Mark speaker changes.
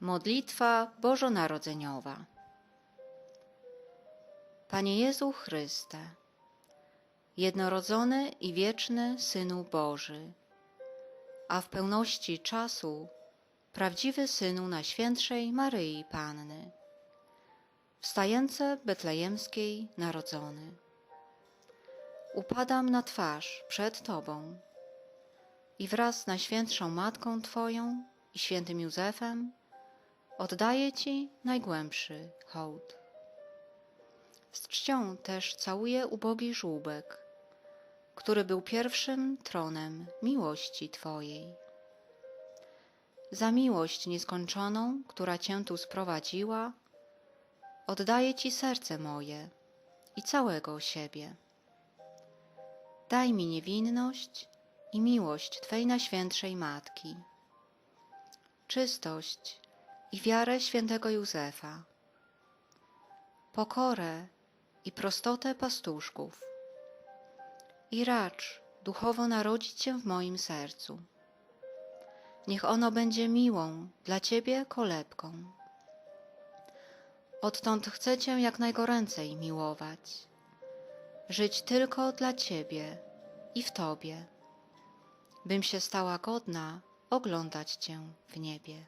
Speaker 1: Modlitwa Bożonarodzeniowa. Panie Jezu Chryste, jednorodzony i wieczny Synu Boży, a w pełności czasu prawdziwy Synu Najświętszej Maryi Panny, w stajence betlejemskiej narodzony. Upadam na twarz przed Tobą i wraz z Najświętszą Matką Twoją i świętym Józefem oddaję Ci najgłębszy hołd. Z czcią też całuję ubogi żłóbek, który był pierwszym tronem miłości Twojej. Za miłość nieskończoną, która Cię tu sprowadziła, oddaję Ci serce moje i całego siebie. Daj mi niewinność i miłość Twej Najświętszej Matki, czystość i wiarę świętego Józefa, pokorę i prostotę pastuszków i racz duchowo narodzić się w moim sercu. Niech ono będzie miłą dla Ciebie kolebką. Odtąd chcę Cię jak najgoręcej miłować, żyć tylko dla Ciebie i w Tobie, bym się stała godna oglądać Cię w niebie.